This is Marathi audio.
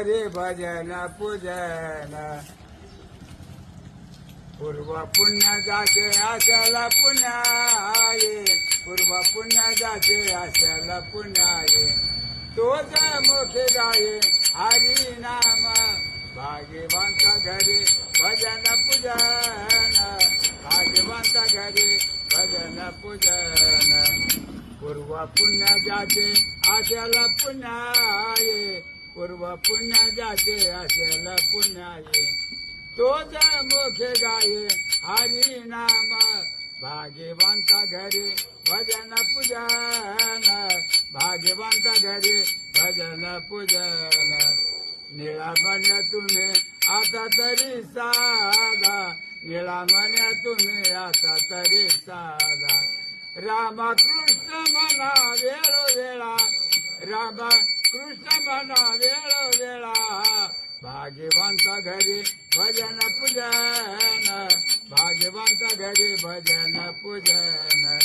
रे भजन पूजन. पूर्व पुण्य जाचे आशाला पुण्याये. पूर्व पुण्य जाचे आशाला पुण्याये. तोच मोठे गाये. हरी नाम. भाग्यवंत घरी भजन पूजन. भाग्यवंत घरी भजन पूजन. पूर्व पुण्य जाचे आशाला पुण्याये. पूर्व पुण्य जाते आशाला पुण्याये तोच मुखे गाये हरी नाम भाग्यवंत घरी भजन पूजन. भाग्यवंत घरी भजन पूजन. निळा म्हण्या तुम्ही आता तरी साधा निळा म्हण्या तुम्ही आता तरी साधा रामकृष्ण म्हणा वेळोवेळा रामा कृष्ण म्हणा वेळोवेळा भाग्यवंत घरी भजन पूजन भाग्यवंत घरी भजन पूजन.